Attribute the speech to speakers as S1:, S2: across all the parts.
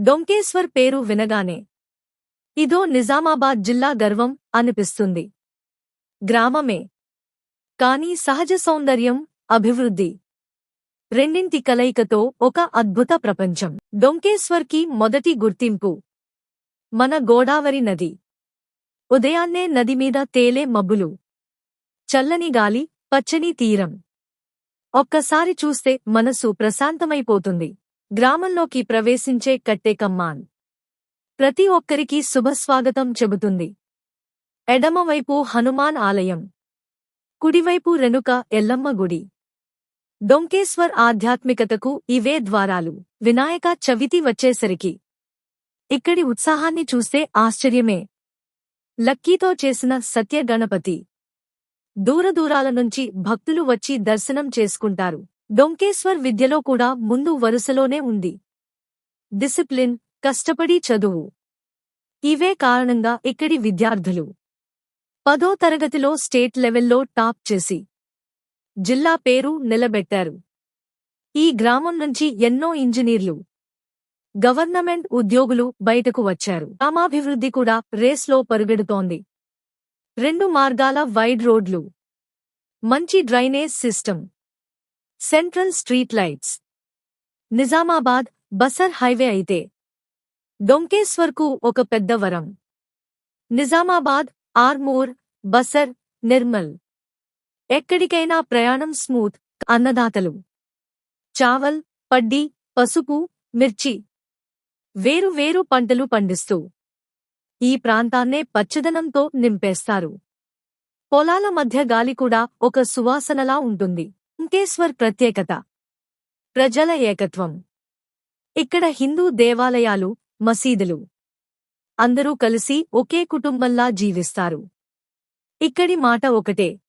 S1: డొంకేశ్వర్ పేరు వినగానే ఇదో నిజామాబాద్ జిల్లా గర్వం అనిపిస్తుంది. గ్రామమే. కాని సహజ సౌందర్యం అభివృద్ధి రెండింటి కలయికతో ఒక అద్భుత ప్రపంచం. డొంకేశ్వర్కి మొదటి గుర్తింపు. మన గోదావరి నది. ఉదయాన్నే నది మీద తేలే మబ్బులు. చల్లని గాలి పచ్చని తీరం. ఒక్కసారి చూస్తే మనసు ప్రశాంతమైపోతుంది. గ్రామంలోకి ప్రవేశించే కట్టెకమ్మాన్ ప్రతి ఒక్కరికి శుభస్వాగతం చెబుతుంది. ఎడమవైపు హనుమాన్ ఆలయం. కుడివైపు రెనుక ఎల్లమ్మ గుడి. డొంకేశ్వర్ ఆధ్యాత్మికతకు ఇవే ద్వారాలు. వినాయక చవితి వచ్చేసరికి. ఇక్కడి ఉత్సాహాన్ని చూస్తే ఆశ్చర్యమే. లక్కీతో చేసిన సత్య గణపతి దూరదూరాల నుంచి భక్తులు వచ్చి దర్శనం చేసుకుంటారు. డొంకేశ్వర్ విద్యలో కూడా ముందు వరుసలోనే ఉంది. డిసిప్లిన్ కష్టపడి చదువు. ఇవే కారణంగా ఇక్కడి విద్యార్థులు పదో తరగతిలో స్టేట్ లెవెల్లో టాప్ చేసి జిల్లా పేరు నిలబెట్టారు. ఈ గ్రామం నుంచి ఎన్నో ఇంజనీర్లు గవర్నమెంట్ ఉద్యోగులు బయటకు వచ్చారు. గ్రామాభివృద్ధి కూడా రేస్లో పరుగెడుతోంది. రెండు మార్గాల వైడ్ రోడ్లు మంచి drainage system. Central street lights. Nizamabad Basar highway అయితే డొంకేశ్వర్కు ఒక పెద్ద వరం. నిజామాబాద్ ఆర్మూర్ బసర్ నిర్మల్. ఎక్కడికైనా ప్రయాణం స్మూత్ అన్నదాతలు. చావల్ పడ్డి పసుపు మిర్చి. వేరు వేరు పంటలు పండిస్తూ ఈ ప్రాంతాన్నే పచ్చదనంతో నింపేస్తారు. పొలాల మధ్య గాలి కూడా ఒక సువాసనలా ఉంటుంది. లంకేశ్వర్ ప్రత్యేకత. ప్రజల ఏకత్వం. ఇక్కడ హిందూ దేవాలయాలు మసీదులు. అందరూ కలిసి ఒకే కుటుంబంలా జీవిస్తారు. ఇక్కడి మాట ఒకటే.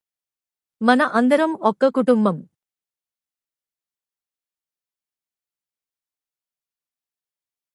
S1: మన అందరం ఒక్క కుటుంబం.